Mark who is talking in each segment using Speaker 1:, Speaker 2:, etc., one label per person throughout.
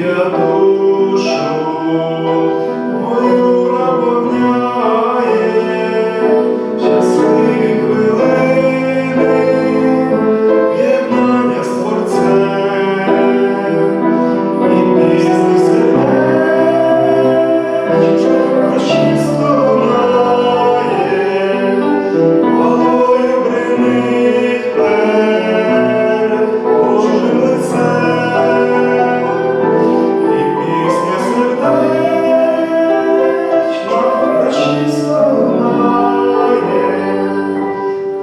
Speaker 1: я душу.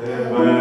Speaker 1: Тебе.